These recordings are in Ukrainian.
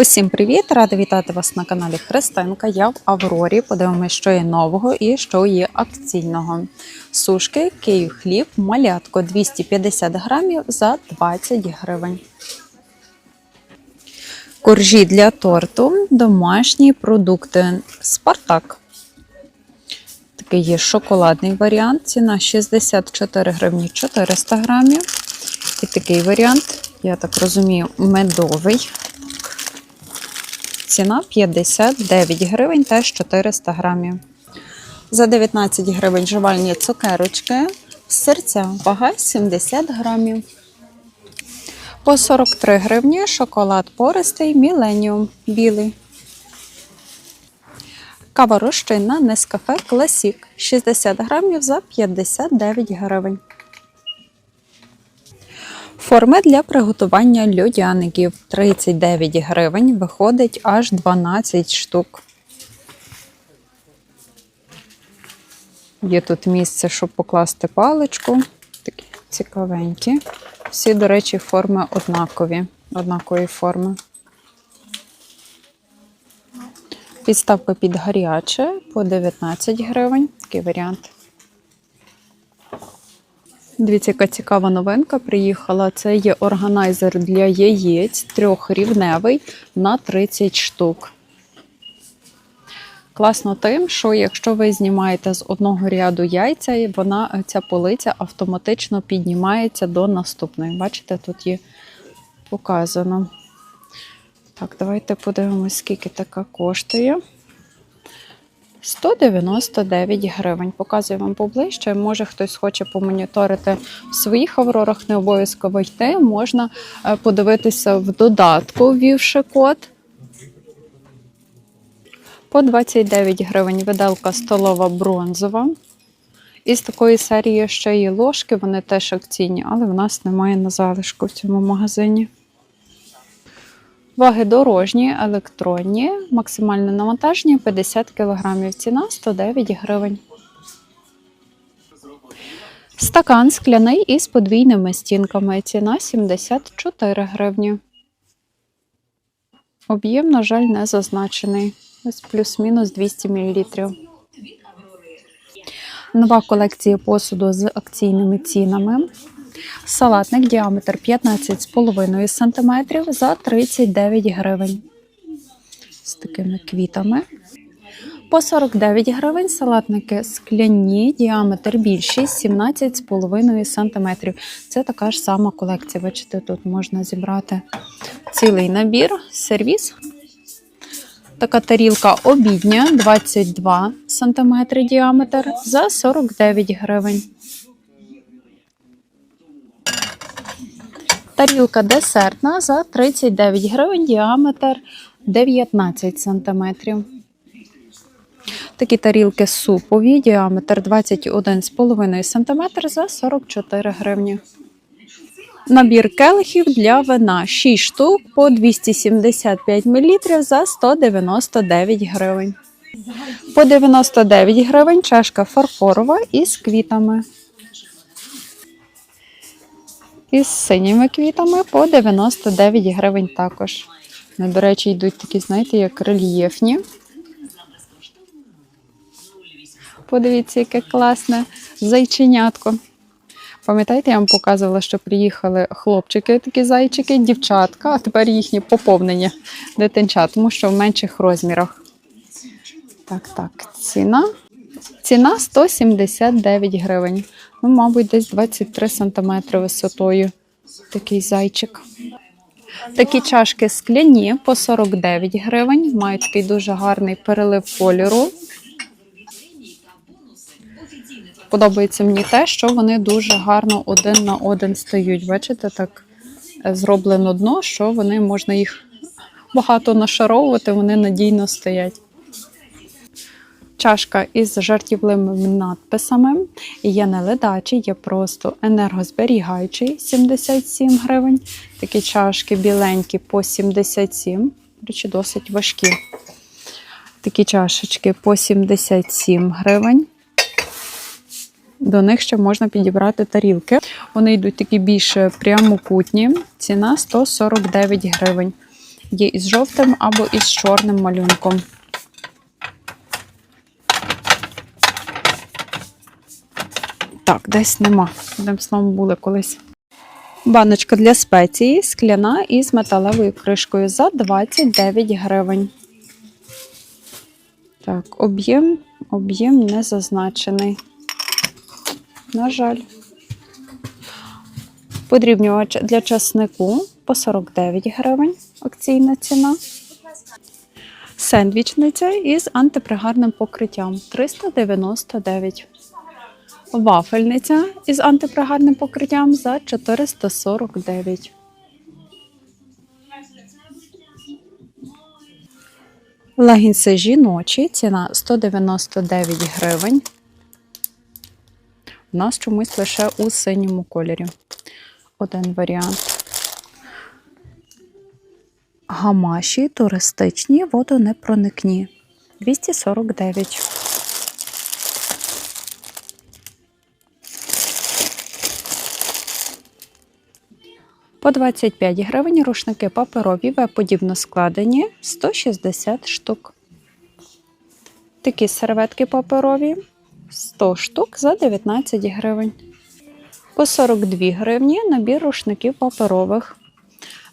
Усім привіт! Рада вітати вас на каналі Христинка. Я в Аврорі. Подивимося, що є нового і що є акційного. Сушки, Київ хліб, малятко 250 грамів за 20 гривень. Коржі для торту, домашні продукти. Спартак. Такий є шоколадний варіант. Ціна 64 гривні 400 грамів. І такий варіант, я так розумію, медовий. Ціна 59 гривень теж 400 грамів. За 19 гривень жувальні цукерочки. Серця вага 70 грамів. По 43 гривні шоколад пористий Міленіум білий. Кава розчинна Нескафе Класік 60 грамів за 59 гривень. Форми для приготування льодяників 39 гривень, виходить аж 12 штук. Є тут місце, щоб покласти паличку. Такі цікавенькі. Всі, до речі, форми однакові, однакової форми. Підставка під гаряче по 19 гривень. Такий варіант. Дивіться, яка цікава новинка приїхала. Це є органайзер для яєць трьохрівневий на 30 штук. Класно тим, що якщо ви знімаєте з одного ряду яйця, вона ця полиця автоматично піднімається до наступної. Бачите, тут є показано. Так, давайте подивимось, скільки така коштує. 199 гривень. Показую вам поближче. Може хтось хоче помоніторити в своїх аврорах, не обов'язково йти. Можна е, подивитися в додатку, ввівши код. По 29 гривень виделка столова бронзова. Із такої серії ще є ложки, вони теж акційні, але в нас немає на залишку в цьому магазині. Ваги дорожні, електронні, максимальне навантаження 50 кг. Ціна 109 гривень. Стакан скляний із подвійними стінками. Ціна 74 гривні. Об'єм, на жаль, не зазначений. Ось плюс-мінус 200 мл. Нова колекція посуду з акційними цінами. Салатник діаметр 15,5 см за 39 гривень. З такими квітами. По 49 гривень салатники скляні, діаметр більший 17,5 см. Це така ж сама колекція. Бачите, тут можна зібрати цілий набір, сервіс. Така тарілка обідня 22 см діаметр за 49 гривень. Тарілка десертна за 39 гривень, діаметр 19 см. Такі тарілки супові, діаметр 21,5 см за 44 гривні. Набір келихів для вина 6 штук по 275 мл за 199 гривень. По 99 гривень чашка фарфорова із квітами. Із синіми квітами по 99 гривень також. Вони, до речі, йдуть такі, знаєте, як рельєфні. Подивіться, яке класне зайченятко. Пам'ятаєте, я вам показувала, що приїхали хлопчики, такі зайчики, дівчатка, а тепер їхнє поповнення дитинчат, тому що в менших розмірах. Так, так, ціна. Ціна 179 гривень. Ну, мабуть, десь 23 см висотою. Такий зайчик. Такі чашки скляні по 49 гривень. Мають такий дуже гарний перелив кольору. Подобається мені те, що вони дуже гарно один на один стають. Бачите, так е, зроблено дно, що вони можна їх багато нашаровувати, вони надійно стоять. Чашка із жартівливими надписами. Є не ледачий, є просто енергозберігаючий 77 гривень. Такі чашки біленькі по 77, до речі, досить важкі. Такі чашечки по 77 гривень. До них ще можна підібрати тарілки. Вони йдуть такі більш прямокутні. Ціна 149 гривень. Є із жовтим або із чорним малюнком. Так, десь нема. Одним словом були колись. Баночка для спеції скляна із металевою кришкою за 29 гривень. Так, об'єм, об'єм не зазначений. На жаль. Подрібнювач для часнику по 49 гривень. Акційна ціна. Сендвічниця із антипригарним покриттям 399. Вафельниця із антипригарним покриттям за 449. Легінси жіночі, ціна 199 гривень. У нас чомусь лише у синьому кольорі. Один варіант. Гамаші туристичні, водонепроникні. 249. По 25 гривень рушники паперові В-подібно складені 160 штук. Такі серветки паперові 100 штук за 19 гривень. По 42 гривні набір рушників паперових.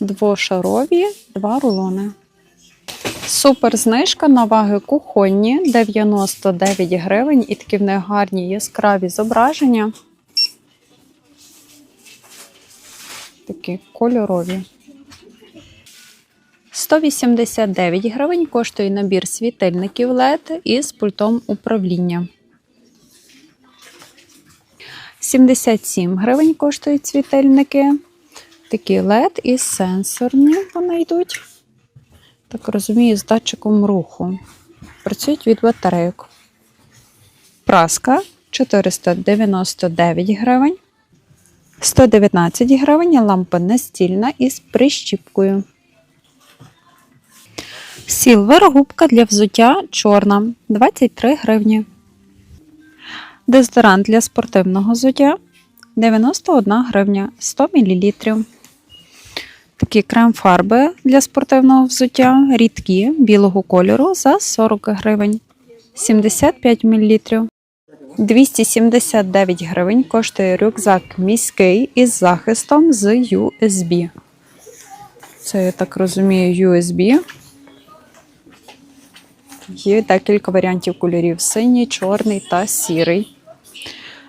Двошарові, два рулони. Супер знижка на ваги кухонні 99 гривень і такі в них гарні яскраві зображення. Такі кольорові. 189 гривень коштує набір світильників LED із пультом управління. 77 гривень коштують світильники. Такі LED і сенсорні вони йдуть. Так розумію, з датчиком руху. Працюють від батарейок. Праска 499 гривень. 119 гривень лампа настільна із прищіпкою. Сілвер губка для взуття чорна 23 гривні. Дезодорант для спортивного взуття 91 гривня 100 мл. Такі крем-фарби для спортивного взуття рідкі білого кольору за 40 гривень 75 мл. 279 гривень коштує рюкзак міський із захистом з USB. Це, я так розумію, USB. Є декілька варіантів кольорів: синій, чорний та сірий.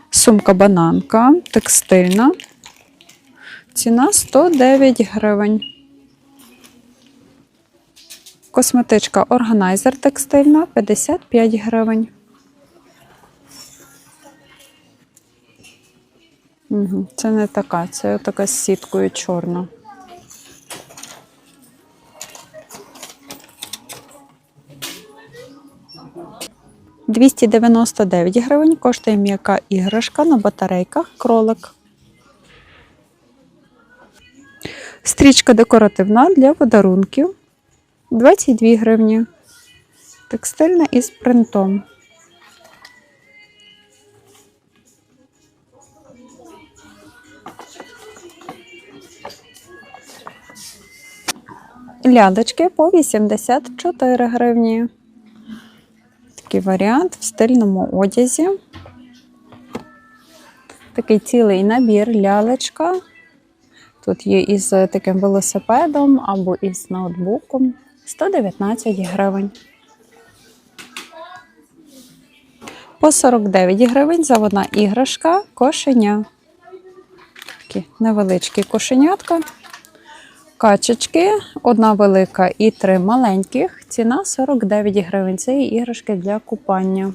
Сумка бананка текстильна. Ціна 109 гривень. Косметичка органайзер текстильна 55 гривень. Це не така, це така з сіткою чорна. Двісті дев'яносто дев'ять гривень коштує м'яка іграшка на батарейках кролик. Стрічка декоративна для подарунків 22 гривні. Текстильна із принтом. Лядочки по 84 гривні. Такий варіант в стильному одязі. Такий цілий набір лялечка. Тут є із таким велосипедом або із ноутбуком. 119 гривень. По 49 гривень заводна іграшка кошеня. Такі невеличкі кошенятка. Качечки, одна велика і три маленьких. Ціна 49 гривень. Це іграшки для купання.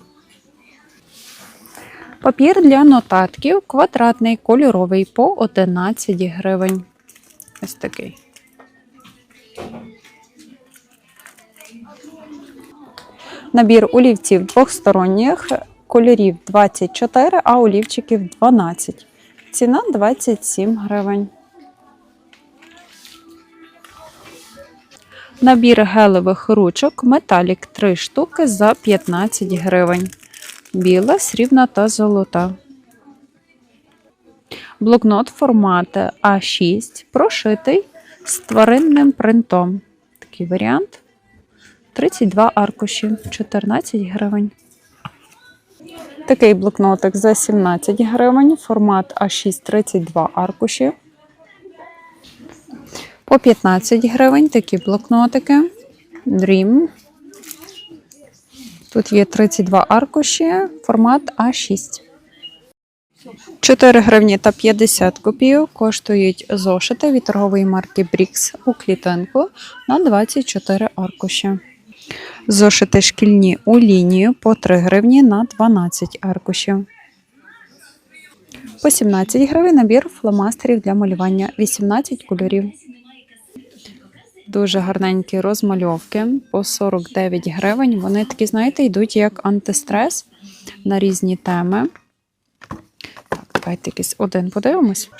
Папір для нотатків квадратний, кольоровий по 11 гривень. Ось такий. Набір олівців двохсторонніх, кольорів 24, а олівчиків 12. Ціна 27 гривень. Набір гелевих ручок металік 3 штуки за 15 гривень. Біла, срібна та золота. Блокнот формату А6 прошитий з тваринним принтом. такий варіант. 32 аркуші, 14 гривень. Такий блокнотик за 17 гривень, формат А6 32 аркуші. По 15 гривень такі блокнотики. Dream. Тут є 32 аркуші, формат А6. 4 гривні та 50 копійок коштують зошити від торгової марки Brix у клітинку на 24 аркуші. Зошити шкільні у лінію по 3 гривні на 12 аркушів. По 17 гривень набір фломастерів для малювання 18 кольорів. Дуже гарненькі розмальовки по 49 гривень. Вони такі, знаєте, йдуть як антистрес на різні теми. Так, давайте якийсь один подивимось.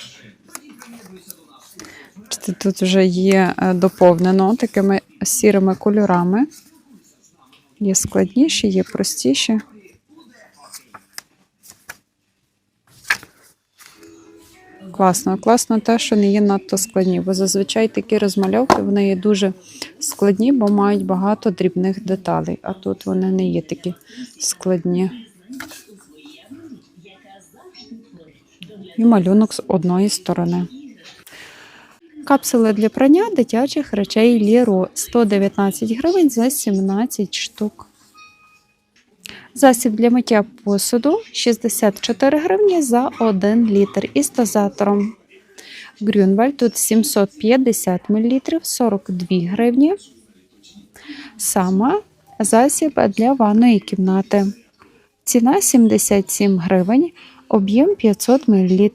Тут вже є е, доповнено такими сірими кольорами. Є складніші, є простіші. Класно, класно те, що не є надто складні, бо зазвичай такі розмальовки вони є дуже складні, бо мають багато дрібних деталей, а тут вони не є такі складні. І малюнок з одної сторони. Капсули для прання дитячих речей Ліро 119 гривень за 17 штук. Засіб для миття посуду 64 гривні за 1 літр із дозатором. Грюнваль тут 750 мл 42 гривні. Саме засіб для ванної кімнати. Ціна 77 гривень, об'єм 500 мл.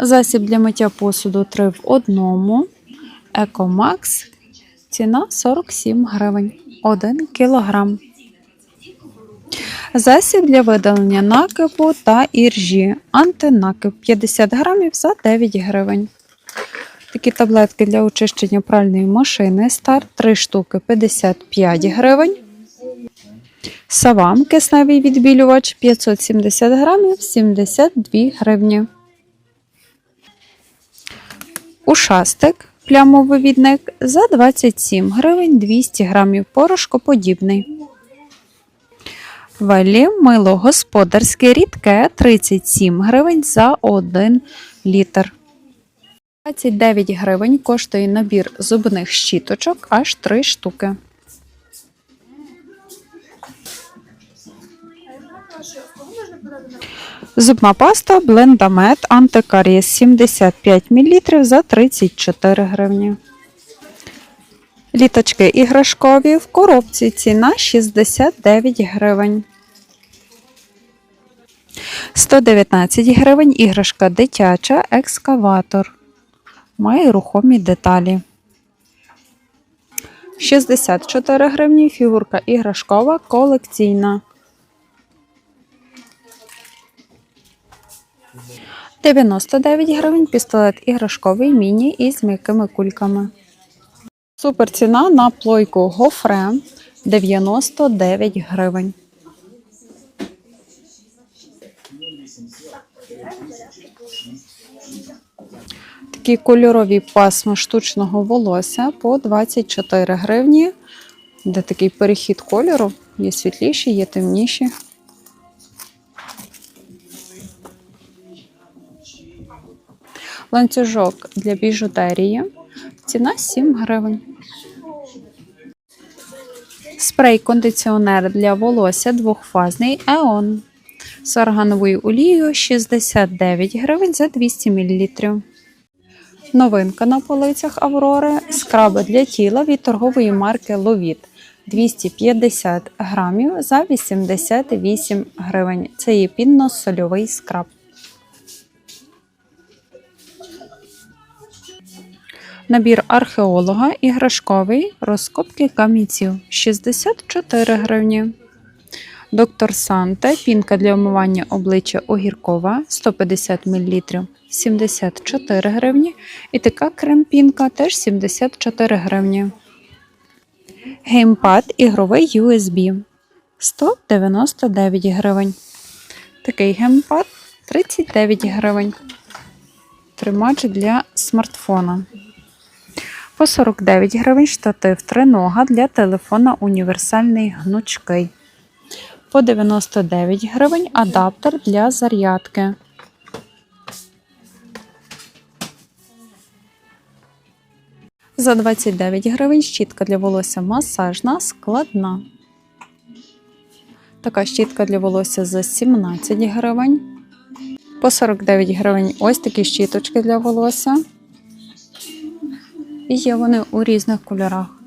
Засіб для миття посуду 3 в 1. Екомакс. Ціна 47 гривень 1 кілограм. Засіб для видалення накипу та іржі. Антинакип 50 грамів за 9 гривень. Такі таблетки для очищення пральної машини. Старт 3 штуки 55 гривень. Савам кисневий відбілювач 570 грамів 72 гривні. Ушастик плямовивідник за 27 гривень 200 грамів порошкоподібний. Велі мило господарське рідке 37 гривень за 1 літр. 29 гривень коштує набір зубних щіточок аж 3 штуки. Зубна паста Блендамет антикарієс 75 мл за 34 гривні. Літочки іграшкові в коробці ціна 69 гривень. 119 гривень іграшка дитяча екскаватор. Має рухомі деталі. 64 гривні фігурка іграшкова колекційна. 99 гривень пістолет іграшковий міні із м'якими кульками. Супер ціна на плойку гофре 99 гривень. Такі кольорові пасма штучного волосся по 24 гривні. Де такий перехід кольору. Є світліші, є темніші. Ланцюжок для біжутерії. Ціна 7 гривень. Спрей-кондиціонер для волосся двохфазний EON. З органовою олією 69 гривень за 200 мл. Новинка на полицях Аврори. Скраби для тіла від торгової марки Ловіт. 250 грамів за 88 гривень. Це є пінно-сольовий скраб. Набір археолога іграшковий розкопки камінців 64 гривні. Доктор Санте пінка для омивання обличчя огіркова 150 мл 74 гривні. І така крем-пінка теж 74 гривні. Геймпад ігровий USB 199 гривень. Такий геймпад 39 гривень. Тримач для смартфона. По 49 гривень штатив тринога для телефона універсальний гнучкий. По 99 гривень адаптер для зарядки. За 29 гривень щітка для волосся масажна, складна. Така щітка для волосся за 17 гривень. По 49 гривень ось такі щіточки для волосся. І є вони у різних кольорах.